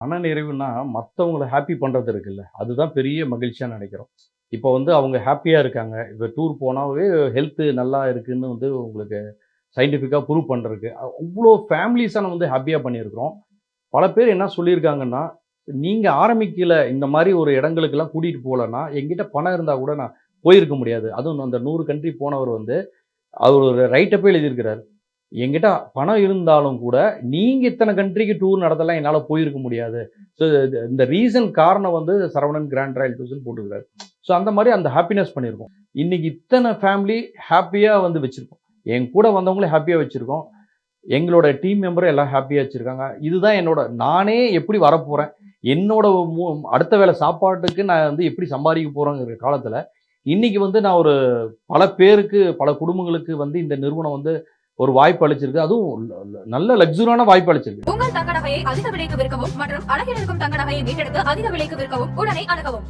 மன நிறைவுனா மற்றவங்கள ஹாப்பி பண்ணுறது இருக்குல்ல. அதுதான் பெரிய மகிழ்ச்சியாக நினைக்கிறோம். இப்போ வந்து அவங்க ஹாப்பியாக இருக்காங்க. இப்போ டூர் போனாவே ஹெல்த்து நல்லா இருக்குதுன்னு வந்து உங்களுக்கு சயின்டிஃபிக்காக ப்ரூவ் பண்ணுறதுக்கு அவ்வளோ ஃபேமிலிஸாக நம்ம வந்து ஹாப்பியாக பண்ணியிருக்கிறோம். பல பேர் என்ன சொல்லியிருக்காங்கன்னா நீங்கள் ஆரம்பிக்கல இந்த மாதிரி ஒரு இடங்களுக்கெல்லாம் கூட்டிகிட்டு போகலன்னா எங்கிட்ட பணம் இருந்தால் கூட நான் போயிருக்க முடியாது. அதுவும் அந்த நூறு கண்ட்ரி போனவர் வந்து அவர் ஒரு ரைட்டப்பே எழுதியிருக்கிறார். எங்கிட்ட பணம் இருந்தாலும் கூட நீங்கள் இத்தனை கண்ட்ரிக்கு டூர் நடத்தலாம் என்னால் போயிருக்க முடியாது. ஸோ இந்த ரீசன் காரணம் வந்து சரவணன் கிராண்ட் ராயல் டூர்ஸ்னு போட்டுருக்காரு. ஸோ அந்த மாதிரி அந்த ஹாப்பினஸ் பண்ணியிருக்கோம் இன்னைக்கு இத்தனை ஃபேமிலி ஹாப்பியாக வந்து வச்சுருக்கோம். என் கூட வந்தவங்களே ஹாப்பியாக வச்சுருக்கோம். எங்களோட டீம் மெம்பரும் எல்லாம் ஹாப்பியாக வச்சுருக்காங்க. இதுதான் என்னோட நானே எப்படி வரப்போகிறேன் என்னோட மு- அடுத்த வேளை சாப்பாட்டுக்கு நான் வந்து எப்படி சம்பாதிக்க போகிறேங்கிற காலத்தில் இன்னைக்கு வந்து நான் ஒரு பல பேருக்கு பல குடும்பங்களுக்கு வந்து இந்த நிறுவனம் வந்து ஒரு வாய்ப்பு அளிச்சிருக்கு. அதுவும் நல்ல லக்ஸுரியான வாய்ப்பு அளிச்சிருக்கு. உங்கள் தங்க நகையை அதிக விலைக்கு விற்கவும் மற்றும் அழகில் இருக்கும் தங்க நகையை மீட்டெடுத்து அதிக விலைக்கு விற்கவும் உடனே அணுகவும்.